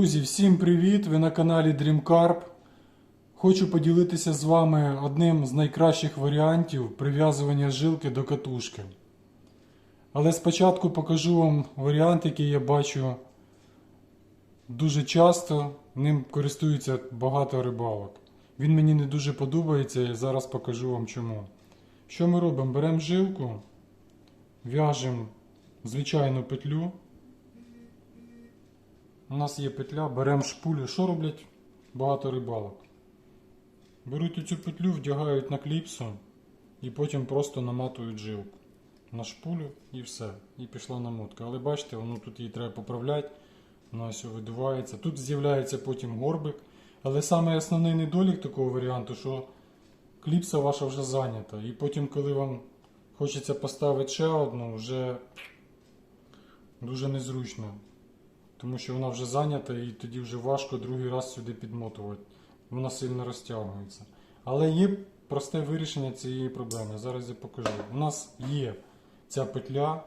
Друзі, всім привіт! Ви на каналі DreamCarp. Хочу поділитися з вами одним з найкращих варіантів прив'язування жилки до катушки. Але спочатку покажу вам варіант, який я бачу дуже часто. Ним користуються багато рибалок. Він мені не дуже подобається і зараз покажу вам чому. Що ми робимо? Беремо жилку, в'яжемо звичайну петлю. У нас є петля, беремо шпулю. Що роблять багато рибалок? Беруть цю петлю, вдягають на кліпсу і потім просто наматують жилку на шпулю і все. І пішла намотка. Але бачите, воно тут її треба поправляти, вона все видувається. Тут з'являється потім горбик. Але саме основний недолік такого варіанту, що кліпса ваша вже зайнята. І потім, коли вам хочеться поставити ще одну, вже дуже незручно. Тому що вона вже зайнята і тоді вже важко другий раз сюди підмотувати. Вона сильно розтягується. Але є просте вирішення цієї проблеми. Зараз я покажу. У нас є ця петля.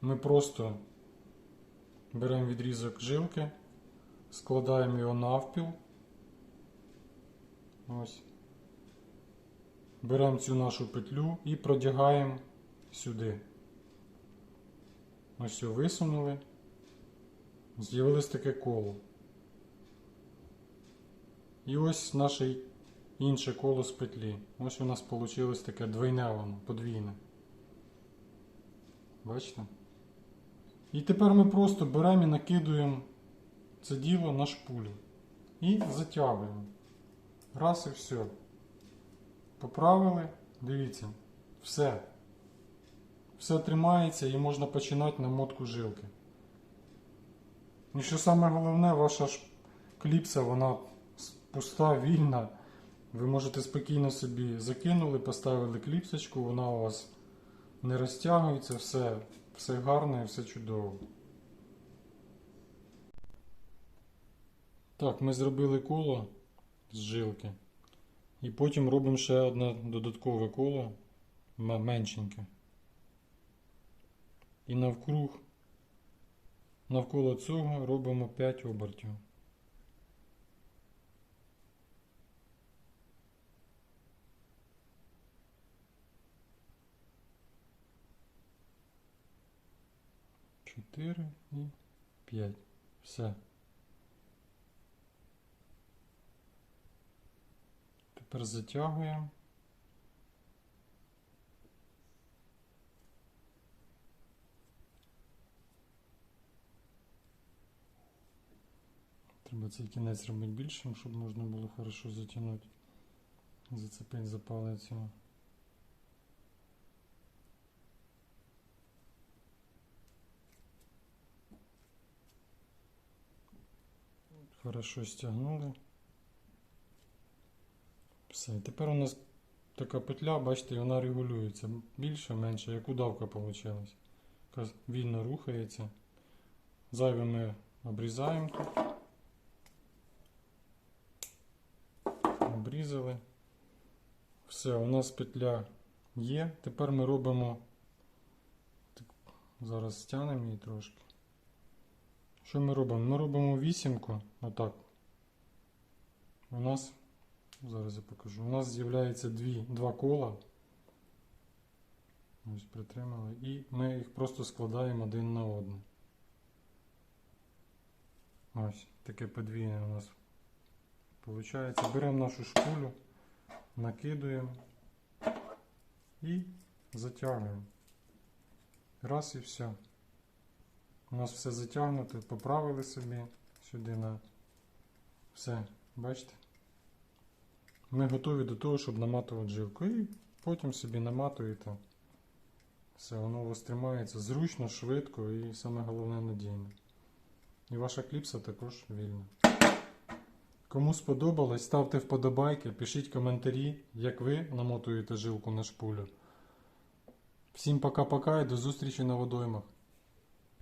Ми просто беремо відрізок жилки, складаємо його навпіл. Ось. Беремо цю нашу петлю і продягаємо сюди. Ось його висунули. З'явилось таке коло. І ось наше інше коло з петлі. Ось у нас вийшло таке двойне воно, подвійне. Бачите? І тепер ми просто беремо і накидуємо це діло на шпулю. І затягуємо. Раз і все. Поправили, дивіться, все. Все тримається і можна починати намотку жилки. І що саме головне, ваша ж кліпса, вона пуста, вільна. Ви можете спокійно собі закинули, поставили кліпсочку, вона у вас не розтягується, все, все гарно і все чудово. Так, ми зробили коло з жилки. І потім робимо ще одне додаткове коло меншеньке. І навкруг Навколо цього робимо 5 обертів. Чотири і п'ять. Все. Тепер затягуємо. Треба цей кінець робити більшим, щоб можна було хорошо затягнути. Зацепити за його. Хорошо стягнули. Все. Тепер у нас така петля, бачите, вона регулюється. Більше, менше, як удавка вийшла. Вільно рухається. Зайве ми обрізаємо тут. Обрізали. Все, у нас петля є. Тепер ми робимо. Так, Зараз стягнемо її трошки. Що ми робимо? Ми робимо вісімку. Отак. У нас, зараз я покажу, у нас з'являється два кола. Ось притримали. І ми їх просто складаємо один на один. Ось, таке подвійне у нас Получається, беремо нашу шпулю, накидуємо і затягуємо. Раз і все. У нас все затягнуто, поправили собі сюди на все, бачите? Ми готові до того, щоб наматувати жилку. І потім собі наматуєте. Все, воно у вас тримається зручно, швидко і саме головне надійно. І ваша кліпса також вільна. Кому сподобалось, ставте вподобайки, пишіть коментарі, як ви намотуєте жилку на шпулю. Всім пока-пока і до зустрічі на водоймах.